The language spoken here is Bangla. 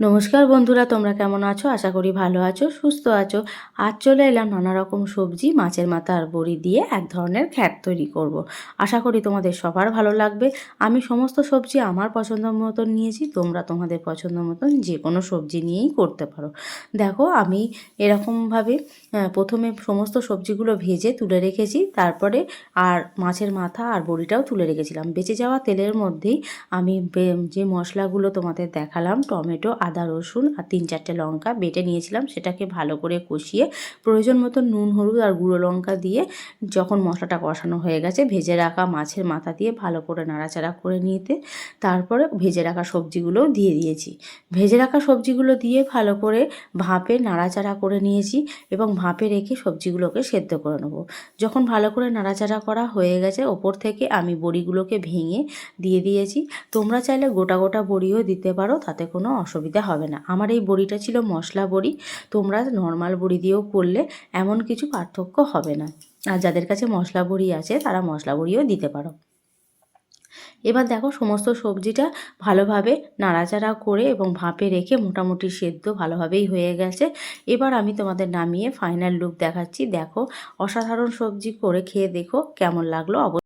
নমস্কার বন্ধুরা, তোমরা কেমন আছো? আশা করি ভালো আছো, সুস্থ আছো। আজ চলে এলাম নানা রকম সবজি, মাছের মাথা আর বড়ি দিয়ে এক ধরনের খ্যাট তৈরি করব। আশা করি তোমাদের সবার ভালো লাগবে। আমি সমস্ত সবজি আমার পছন্দ মতন নিয়েছি, তোমরা তোমাদের পছন্দ মতন যে কোনো সবজি নিয়েই করতে পারো। দেখো, আমি এরকমভাবে প্রথমে সমস্ত সবজিগুলো ভেজে তুলে রেখেছি, তারপরে আর মাছের মাথা আর বড়িটাও তুলে রেখেছিলাম। বেঁচে যাওয়া তেলের মধ্যেই আমি যে মশলাগুলো তোমাদের দেখালাম, টমেটো আদা, রসুন আর তিন চারটে লঙ্কা বেটে নিয়েছিলাম। সেটাকে ভালো করে কষিয়ে প্রয়োজন মতো নুন, হলুদ আর গুঁড়ো লঙ্কা দিয়ে যখন মশলাটা কষানো হয়ে গেছে, ভেজে রাখা মাছের মাথা দিয়ে ভালো করে নাড়াচাড়া করে নিতে। তারপরে ভেজে রাখা সবজিগুলোও দিয়ে দিয়েছি। ভেজে রাখা সবজিগুলো দিয়ে ভালো করে ভাপে নাড়াচাড়া করে নিয়েছি এবং ভাপে রেখে সবজিগুলোকে সেদ্ধ করে নেব। যখন ভালো করে নাড়াচাড়া করা হয়ে গেছে, ওপর থেকে আমি বড়িগুলোকে ভেঙে দিয়ে দিয়েছি। তোমরা চাইলে গোটা গোটা বড়িও দিতে পারো, তাতে কোনো অসুবিধা হবে না। আমার এই বড়িটা ছিল মশলা বড়ি, তোমরা নর্মাল বড়ি দিয়েও করলে এমন কিছু পার্থক্য হবে না। আর যাদের কাছে মশলা বড়ি আছে, তারা মশলা বড়িও দিতে পারো। এবার দেখো সমস্ত সবজিটা ভালোভাবে নাড়াচাড়া করে এবং ভাপে রেখে মোটামুটি সেদ্ধ ভালোভাবেই হয়ে গেছে। এবার আমি তোমাদের নামিয়ে ফাইনাল লুক দেখাচ্ছি। দেখো, অসাধারণ সবজি করে খেয়ে দেখো কেমন লাগল। অবশ্যই